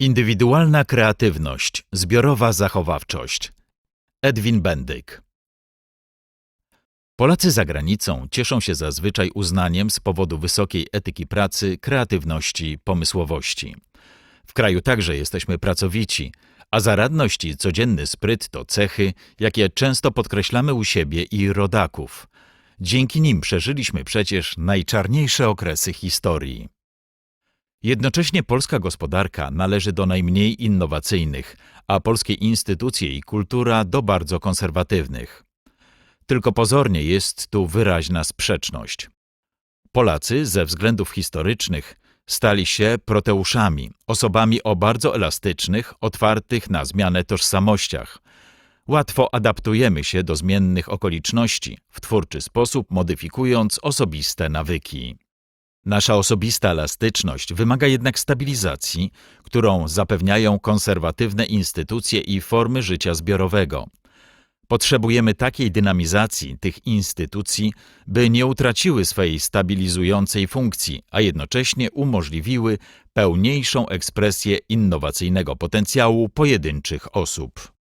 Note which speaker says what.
Speaker 1: Indywidualna kreatywność, zbiorowa zachowawczość. Edwin Bendyk. Polacy za granicą cieszą się zazwyczaj uznaniem z powodu wysokiej etyki pracy, kreatywności, pomysłowości. W kraju także jesteśmy pracowici, a zaradność i codzienny spryt to cechy, jakie często podkreślamy u siebie i rodaków. Dzięki nim przeżyliśmy przecież najczarniejsze okresy historii. Jednocześnie polska gospodarka należy do najmniej innowacyjnych, a polskie instytucje i kultura do bardzo konserwatywnych. Tylko pozornie jest tu wyraźna sprzeczność. Polacy ze względów historycznych stali się proteuszami, osobami o bardzo elastycznych, otwartych na zmianę tożsamościach. Łatwo adaptujemy się do zmiennych okoliczności, w twórczy sposób modyfikując osobiste nawyki. Nasza osobista elastyczność wymaga jednak stabilizacji, którą zapewniają konserwatywne instytucje i formy życia zbiorowego. Potrzebujemy takiej dynamizacji tych instytucji, by nie utraciły swej stabilizującej funkcji, a jednocześnie umożliwiły pełniejszą ekspresję innowacyjnego potencjału pojedynczych osób.